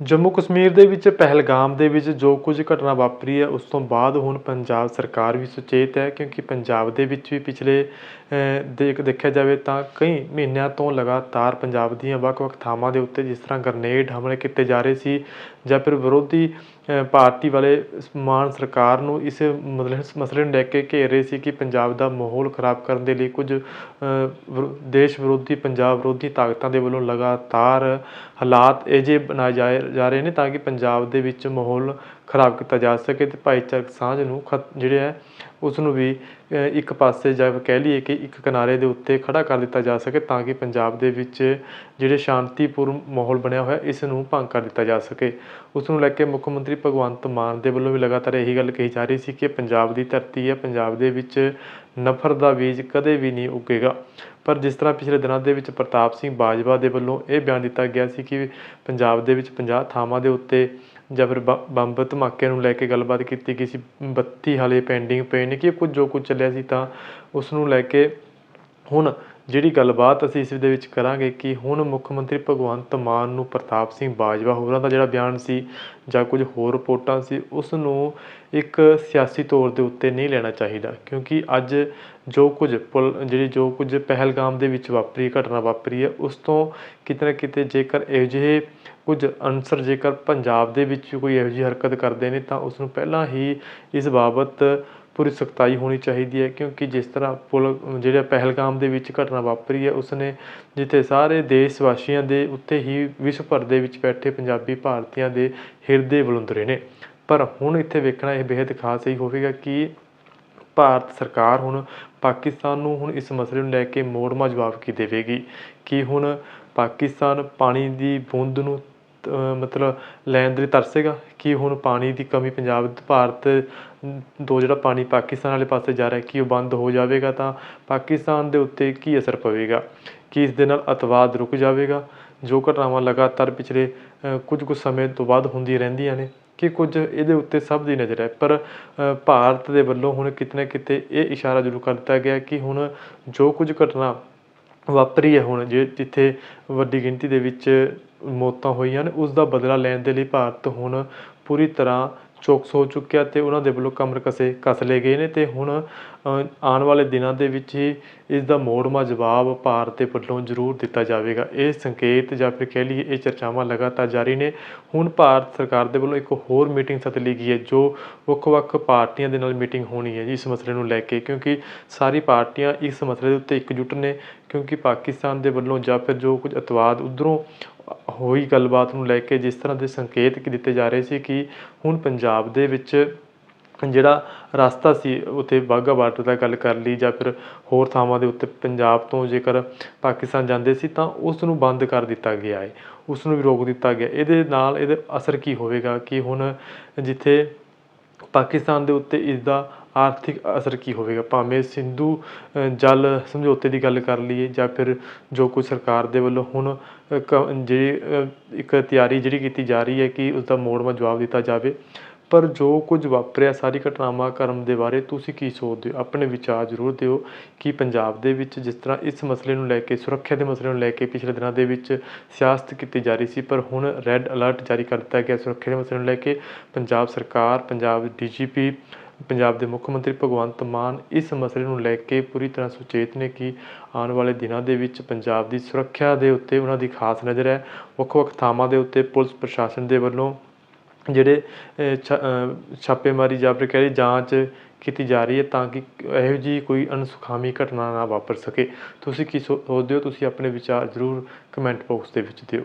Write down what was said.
ਜੰਮੂ ਕਸ਼ਮੀਰ ਦੇ ਵਿੱਚ ਪਹਿਲਗਾਮ ਦੇ ਵਿੱਚ ਜੋ ਕੁਝ ਘਟਨਾ ਵਾਪਰੀ ਹੈ ਉਸ ਤੋਂ ਬਾਅਦ ਹੁਣ ਪੰਜਾਬ ਸਰਕਾਰ ਵੀ ਸੁਚੇਤ ਹੈ ਕਿਉਂਕਿ ਪੰਜਾਬ ਦੇ ਵਿੱਚ ਵੀ ਪਿਛਲੇ ਅ, ਦੇਖ ਦੇਖਿਆ ਜਾਵੇ ਤਾਂ ਕਈ ਮਹੀਨਿਆਂ ਤੋਂ ਲਗਾਤਾਰ ਪੰਜਾਬ ਦੀਆਂ ਵੱਖ-ਵੱਖ ਥਾਵਾਂ ਦੇ ਉੱਤੇ ਜਿਸ ਤਰ੍ਹਾਂ ਗਰਨੇਡ ਹਮਲੇ ਕੀਤੇ ਜਾ ਰਹੇ ਸੀ ਜਾਂ ਫਿਰ ਵਿਰੋਧੀ ਪਾਰਟੀ ਵਾਲੇ ਮਾਨ ਸਰਕਾਰ ਨੂੰ ਇਸ ਮਤਲਬ ਇਸ ਮਸਲੇ ਨੂੰ ਲੈ ਕੇ ਘੇਰ ਰਹੇ ਸੀ ਕਿ ਪੰਜਾਬ ਦਾ ਮਾਹੌਲ ਖਰਾਬ ਕਰਨ ਦੇ ਲਈ ਕੁਝ ਵਿਰੋ- ਦੇਸ਼ ਵਿਰੋਧੀ, ਪੰਜਾਬ ਵਿਰੋਧੀ ਤਾਕਤਾਂ ਦੇ ਵੱਲੋਂ ਲਗਾਤਾਰ ਹਾਲਾਤ ਇਹ ਜਿਹੇ ਬਣਾਏ ਜਾਏ ਜਾ ਰਹੇ ਨੇ ਤਾਂ ਕਿ ਪੰਜਾਬ ਦੇ ਵਿੱਚ ਮਾਹੌਲ ਖਰਾਬ ਕੀਤਾ ਜਾ ਸਕੇ ਅਤੇ ਭਾਈਚਾਰਕ ਸਾਂਝ ਨੂੰ ਖਤ, ਜਿਹੜੇ ਹੈ ਉਸ ਨੂੰ ਵੀ ਇੱਕ ਪਾਸੇ ਜਾਂ ਕਹਿ ਲਈਏ ਕਿ ਇੱਕ ਕਿਨਾਰੇ ਦੇ ਉੱਤੇ ਖੜ੍ਹਾ ਕਰ ਦਿੱਤਾ ਜਾ ਸਕੇ ਤਾਂ ਕਿ ਪੰਜਾਬ ਦੇ ਵਿੱਚ ਜਿਹੜੇ ਸ਼ਾਂਤੀਪੂਰਨ ਮਾਹੌਲ ਬਣਿਆ ਹੋਇਆ, ਇਸ ਨੂੰ ਭੰਗ ਕਰ ਦਿੱਤਾ ਜਾ ਸਕੇ। ਉਸ ਨੂੰ ਲੈ ਕੇ ਮੁੱਖ ਮੰਤਰੀ ਭਗਵੰਤ ਮਾਨ ਦੇ ਵੱਲੋਂ ਵੀ ਲਗਾਤਾਰ ਇਹੀ ਗੱਲ ਕਹੀ ਜਾ ਰਹੀ ਸੀ ਕਿ ਪੰਜਾਬ ਦੀ ਧਰਤੀ ਹੈ, ਪੰਜਾਬ ਦੇ ਵਿੱਚ ਨਫ਼ਰਤ ਦਾ ਬੀਜ ਕਦੇ ਵੀ ਨਹੀਂ ਉੱਗੇਗਾ। ਪਰ ਜਿਸ ਤਰ੍ਹਾਂ ਪਿਛਲੇ ਦਿਨਾਂ ਦੇ ਵਿੱਚ ਪ੍ਰਤਾਪ ਸਿੰਘ ਬਾਜਵਾ ਦੇ ਵੱਲੋਂ ਇਹ ਬਿਆਨ ਦਿੱਤਾ ਗਿਆ ਸੀ ਕਿ ਪੰਜਾਬ ਦੇ ਵਿੱਚ 50 ਥਾਵਾਂ ਦੇ ਉੱਤੇ ਜਾਂ ਫਿਰ ਬ- ਬੰਬ ਧਮਾਕੇ ਨੂੰ ਲੈ ਕੇ ਗੱਲਬਾਤ ਕੀਤੀ ਗਈ ਸੀ 32 ਹਾਲੇ ਪੈਂਡਿੰਗ ਪਏ ਨੇ ਕਿ ਕੁਝ ਜੋ ਕੁਝ ਚੱਲਿਆ ਸੀ ਤਾਂ ਉਸ ਨੂੰ ਲੈ ਕੇ ਹੁਣ ਜਿਹੜੀ ਗੱਲਬਾਤ ਅਸੀਂ ਇਸ ਦੇ ਵਿੱਚ ਕਰਾਂਗੇ ਕਿ ਹੁਣ ਮੁੱਖ ਮੰਤਰੀ ਭਗਵੰਤ ਮਾਨ ਨੂੰ ਪ੍ਰਤਾਪ ਸਿੰਘ ਬਾਜਵਾ ਹੋਰਾਂ ਦਾ ਜਿਹੜਾ ਬਿਆਨ ਸੀ ਜਾਂ ਕੁਝ ਹੋਰ ਰਿਪੋਰਟਾਂ ਸੀ, ਉਸ ਨੂੰ ਇੱਕ ਸਿਆਸੀ ਤੌਰ ਦੇ ਉੱਤੇ ਨਹੀਂ ਲੈਣਾ ਚਾਹੀਦਾ। ਕਿਉਂਕਿ ਅੱਜ ਜੋ ਕੁਝ ਪੁਲ ਜਿਹੜੀ ਜੋ ਕੁਝ ਪਹਿਲਗਾਮ ਦੇ ਵਿੱਚ ਵਾਪਰੀ, ਘਟਨਾ ਵਾਪਰੀ ਹੈ, ਉਸ ਤੋਂ ਕਿਤੇ ਨਾ ਕਿਤੇ ਜੇਕਰ ਇਹੋ ਜਿਹੇ ਕੁਝ ਅਨਸਰ ਜੇਕਰ ਪੰਜਾਬ ਦੇ ਵਿੱਚ ਕੋਈ ਇਹੋ ਜਿਹੀ ਹਰਕਤ ਕਰਦੇ ਨੇ ਤਾਂ ਉਸ ਨੂੰ ਪਹਿਲਾਂ ਹੀ ਇਸ ਬਾਬਤ ਪੂਰੀ ਸਖਤਾਈ ਹੋਣੀ ਚਾਹੀਦੀ ਹੈ, ਕਿਉਂਕਿ ਜਿਸ ਤਰ੍ਹਾਂ ਪੁਲ ਜਿਹੜਾ ਪਹਿਲਗਾਮ ਦੇ ਵਿੱਚ ਘਟਨਾ ਵਾਪਰੀ ਹੈ, ਉਸਨੇ ਜਿੱਥੇ ਸਾਰੇ ਦੇਸ਼ ਵਾਸੀਆਂ ਦੇ ਉੱਤੇ ਹੀ ਵਿਸ਼ਵ ਭਰ ਦੇ ਵਿੱਚ ਬੈਠੇ ਪੰਜਾਬੀ ਭਾਰਤੀਆਂ ਦੇ ਹਿਰਦੇ ਬਲੁੰਦਰੇ ਨੇ। ਪਰ ਹੁਣ ਇੱਥੇ ਵੇਖਣਾ ਇਹ ਬੇहद ਖਾਸ ਹੀ ਹੋਵੇਗਾ ਕਿ ਭਾਰਤ ਸਰਕਾਰ ਹੁਣ ਪਾਕਿਸਤਾਨ ਨੂੰ ਹੁਣ ਇਸ ਮਸਲੇ ਨੂੰ ਲੈ ਕੇ ਮੋੜਮਾ ਜਵਾਬ ਕੀ ਦੇਵੇਗੀ? ਕਿ ਹੁਣ ਪਾਕਿਸਤਾਨ ਪਾਣੀ ਦੀ ਬੂੰਦ ਨੂੰ ਮਤਲਬ ਲੈਣ ਦੇ ਲਈ ਤਰਸੇਗਾ ਕਿ ਹੁਣ ਪਾਣੀ ਦੀ ਕਮੀ ਪੰਜਾਬ ਭਾਰਤ ਤੋਂ ਜਿਹੜਾ ਪਾਣੀ ਪਾਕਿਸਤਾਨ ਵਾਲੇ ਪਾਸੇ ਜਾ ਰਿਹਾ ਕਿ ਉਹ ਬੰਦ ਹੋ ਜਾਵੇਗਾ ਤਾਂ ਪਾਕਿਸਤਾਨ ਦੇ ਉੱਤੇ ਕੀ ਅਸਰ ਪਵੇਗਾ? ਕਿ ਇਸ ਦੇ ਨਾਲ ਅਤਵਾਦ ਰੁਕ ਜਾਵੇਗਾ? ਜੋ ਘਟਨਾਵਾਂ ਲਗਾਤਾਰ ਪਿਛਲੇ ਅ, ਕੁਝ ਕੁ ਸਮੇਂ ਤੋਂ ਬਾਅਦ ਹੁੰਦੀਆਂ ਰਹਿੰਦੀਆਂ ਨੇ ਕਿ ਕੁਝ ਇਹਦੇ ਉੱਤੇ ਸਭ ਦੀ ਨਜ਼ਰ ਹੈ। ਪਰ ਭਾਰਤ ਦੇ ਵੱਲੋਂ ਹੁਣ ਕਿਤੇ ਨਾ ਕਿਤੇ ਇਹ ਇਸ਼ਾਰਾ ਜ਼ਰੂਰ ਕਰ ਦਿੱਤਾ ਗਿਆ ਕਿ ਹੁਣ ਜੋ ਕੁਝ ਘਟਨਾ ਵਾਪਰੀ ਹੈ ਹੁਣ, ਜੇ ਜਿੱਥੇ ਵੱਡੀ ਗਿਣਤੀ ਦੇ ਵਿੱਚ ਮੌਤਾਂ ਹੋਈਆਂ ਹਨ ਉਸ ਦਾ ਬਦਲਾ ਲੈਣ ਦੇ ਲਈ ਭਾਰਤ ਹੁਣ ਪੂਰੀ ਤਰ੍ਹਾਂ ਚੌਕਸ ਹੋ ਚੁੱਕਿਆ ਅਤੇ ਉਹਨਾਂ ਦੇ ਵੱਲੋਂ ਕਮਰ ਕਸੇ ਕੱਸ ਲਏ ਗਏ ਨੇ ਅਤੇ ਹੁਣ ਆਉਣ ਵਾਲੇ ਦਿਨਾਂ ਦੇ ਵਿੱਚ ਹੀ ਇਸ ਦਾ ਮੋੜਵਾਂ ਜਵਾਬ ਭਾਰਤ ਦੇ ਵੱਲੋਂ ਜ਼ਰੂਰ ਦਿੱਤਾ ਜਾਵੇਗਾ। ਇਹ ਸੰਕੇਤ ਜਾਂ ਫਿਰ ਕਹਿ ਲਈਏ ਇਹ ਚਰਚਾਵਾਂ ਲਗਾਤਾਰ ਜਾਰੀ ਨੇ। ਹੁਣ ਭਾਰਤ ਸਰਕਾਰ ਦੇ ਵੱਲੋਂ ਇੱਕ ਹੋਰ ਮੀਟਿੰਗ ਸੱਦ ਲਈ ਗਈ ਹੈ, ਜੋ ਵੱਖ-ਵੱਖ ਪਾਰਟੀਆਂ ਦੇ ਨਾਲ ਮੀਟਿੰਗ ਹੋਣੀ ਹੈ ਜੀ ਇਸ ਮਸਲੇ ਨੂੰ ਲੈ ਕੇ, ਕਿਉਂਕਿ ਸਾਰੀ ਪਾਰਟੀਆਂ ਇਸ ਮਸਲੇ ਦੇ ਉੱਤੇ ਇਕਜੁੱਟ ਨੇ, ਕਿਉਂਕਿ ਪਾਕਿਸਤਾਨ ਦੇ ਵੱਲੋਂ ਜਾਂ ਫਿਰ ਜੋ ਕੁਝ ਅਤਵਾਦ ਉਧਰੋਂ ਹੋਈ ਗੱਲਬਾਤ ਨੂੰ ਲੈ ਕੇ ਜਿਸ ਤਰ੍ਹਾਂ ਦੇ ਸੰਕੇਤ ਦਿੱਤੇ ਜਾ ਰਹੇ ਸੀ ਕਿ ਹੁਣ ਪੰਜਾਬ ਦੇ ਵਿੱਚ ਜਿਹੜਾ ਰਸਤਾ ਸੀ, ਉੱਥੇ ਵਾਹਗਾ ਬਾਰਡਰ ਦਾ ਗੱਲ ਕਰ ਲਈ ਜਾਂ ਫਿਰ ਹੋਰ ਥਾਵਾਂ ਦੇ ਉੱਤੇ ਪੰਜਾਬ ਤੋਂ ਜੇਕਰ ਪਾਕਿਸਤਾਨ ਜਾਂਦੇ ਸੀ ਤਾਂ ਉਸ ਨੂੰ ਬੰਦ ਕਰ ਦਿੱਤਾ ਗਿਆ ਹੈ ਉਸ ਨੂੰ ਵੀ ਰੋਕ ਦਿੱਤਾ ਗਿਆ। ਇਹਦੇ ਨਾਲ ਇਹਦੇ ਅਸਰ ਕੀ ਹੋਵੇਗਾ ਕਿ ਹੁਣ ਜਿੱਥੇ ਪਾਕਿਸਤਾਨ ਦੇ ਉੱਤੇ ਇਸ ਦਾ ਆਰਥਿਕ ਅਸਰ ਕੀ ਹੋਵੇਗਾ? ਭਾਵੇਂ ਸਿੰਧੂ ਜਲ ਸਮਝੌਤੇ ਦੀ ਗੱਲ ਕਰ ਲਈਏ ਜਾਂ ਫਿਰ ਜੋ ਕੁਝ ਸਰਕਾਰ ਦੇ ਵੱਲੋਂ ਹੁਣ ਕ- ਜਿਹੜੀ ਇੱਕ ਤਿਆਰੀ ਜਿਹੜੀ ਕੀਤੀ ਜਾ ਰਹੀ ਹੈ ਕਿ ਉਸਦਾ ਮੋੜਵਾਂ ਜਵਾਬ ਦਿੱਤਾ ਜਾਵੇ। ਪਰ ਜੋ ਕੁਝ ਵਾਪਰਿਆ ਸਾਰੀ ਘਟਨਾਵਾਂ ਕਰਮ ਦੇ ਬਾਰੇ ਤੁਸੀਂ ਕੀ ਸੋਚਦੇ ਹੋ? ਆਪਣੇ ਵਿਚਾਰ ਜ਼ਰੂਰ ਦਿਓ ਕਿ ਪੰਜਾਬ ਦੇ ਵਿੱਚ ਜਿਸ ਤਰ੍ਹਾਂ ਇਸ ਮਸਲੇ ਨੂੰ ਲੈ ਕੇ, ਸੁਰੱਖਿਆ ਦੇ ਮਸਲੇ ਨੂੰ ਲੈ ਕੇ ਪਿਛਲੇ ਦਿਨਾਂ ਦੇ ਵਿੱਚ ਸਿਆਸਤ ਕੀਤੀ ਜਾ ਰਹੀ ਸੀ, ਪਰ ਹੁਣ ਰੈੱਡ ਅਲਰਟ ਜਾਰੀ ਕਰ ਦਿੱਤਾ ਗਿਆ ਸੁਰੱਖਿਆ ਦੇ ਮਸਲੇ ਨੂੰ ਲੈ ਕੇ। ਪੰਜਾਬ ਸਰਕਾਰ, ਪੰਜਾਬ ਡੀਜੀਪੀ ਪੰਜਾਬ ਦੇ ਮੁੱਖ ਮੰਤਰੀ ਭਗਵੰਤ ਮਾਨ ਇਸ ਮਸਲੇ ਨੂੰ ਲੈ ਕੇ ਪੂਰੀ ਤਰ੍ਹਾਂ ਸੁਚੇਤ ਨੇ ਕਿ ਆਉਣ ਵਾਲੇ ਦਿਨਾਂ ਦੇ ਵਿੱਚ ਪੰਜਾਬ ਦੀ ਸੁਰੱਖਿਆ ਦੇ ਉੱਤੇ ਉਹਨਾਂ ਦੀ ਖਾਸ ਨਜ਼ਰ ਹੈ। ਵੱਖ-ਵੱਖ ਥਾਵਾਂ ਦੇ ਉੱਤੇ ਪੁਲਿਸ ਪ੍ਰਸ਼ਾਸਨ ਦੇ ਵੱਲੋਂ ਜਿਹੜੇ ਅ, ਛਾਪੇਮਾਰੀ ਜਾਂ ਫਿਰ ਕਹਿ ਲਈਏ ਜਾਂਚ ਕੀਤੀ ਜਾ ਰਹੀ ਹੈ ਤਾਂ ਕਿ ਇਹੋ ਜਿਹੀ ਕੋਈ ਅਣਸੁਖਾਵੀ ਘਟਨਾ ਨਾ ਵਾਪਰ ਸਕੇ। ਤੁਸੀਂ ਕੀ ਸੋ- ਸੋਚਦੇ ਹੋ? ਤੁਸੀਂ ਆਪਣੇ ਵਿਚਾਰ ਜ਼ਰੂਰ ਕਮੈਂਟ ਬਾਕਸ ਦੇ ਵਿੱਚ ਦਿਓ।